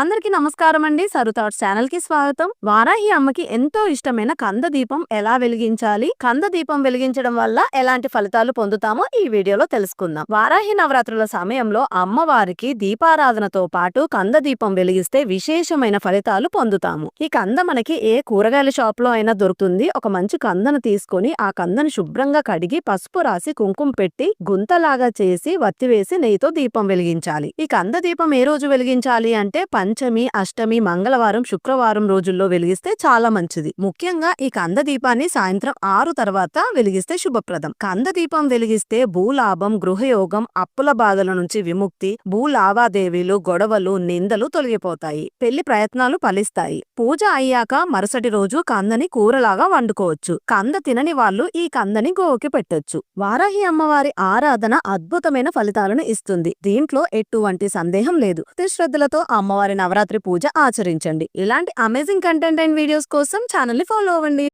అందరికీ నమస్కారం అండి సరుతాట్ ఛానల్కి స్వాగతం. వారాహి అమ్మకి ఎంతో ఇష్టమైన కంద దీపం ఎలా వెలిగించాలి? కంద దీపం వెలిగించడం వల్ల ఎలాంటి ఫలితాలు పొందుతామో ఈ వీడియోలో తెలుసుకుందాం. వారాహి నవరాత్రుల సమయంలో అమ్మవారికి దీపారాధనతో పాటు కంద దీపం వెలిగిస్తే విశేషమైన ఫలితాలు పొందుతాము. ఈ కంద మనకి ఏ కూరగాయల షాప్లో అయినా దొరుకుతుంది. ఒక మంచి కందను తీసుకొని ఆ కందను శుభ్రంగా కడిగి పసుపు రాసి కుంకుమ పెట్టి గుంతలాగా చేసి వత్తివేసి నెయ్యితో దీపం వెలిగించాలి. ఈ కంద దీపం ఏ రోజు వెలిగించాలి అంటే పంచమి అష్టమి మంగళవారం శుక్రవారం రోజుల్లో వెలిగిస్తే చాలా మంచిది. ముఖ్యంగా ఈ కంద దీపాన్ని సాయంత్రం ఆరు తర్వాత వెలిగిస్తే శుభప్రదం. కంద దీపం వెలిగిస్తే భూలాభం గృహయోగం అప్పుల బాధల నుంచి విముక్తి భూ లావాదేవీలు గొడవలు నిందలు తొలగిపోతాయి. పెళ్ళి ప్రయత్నాలు ఫలిస్తాయి. పూజ అయ్యాక మరుసటి రోజు కందని కూరలాగా వండుకోవచ్చు. కంద తినని వాళ్ళు ఈ కందని గోవుకి పెట్టొచ్చు. వారాహి అమ్మవారి ఆరాధన అద్భుతమైన ఫలితాలను ఇస్తుంది. దీంట్లో ఎటువంటి సందేహం లేదు. భక్తి శ్రద్ధలతో అమ్మవారి నవరాత్రి పూజ ఆచరించండి. ఇలాంటి అమేజింగ్ కంటెంట్ అండ్ వీడియోస్ కోసం ఛానల్ని ఫాలో అవ్వండి.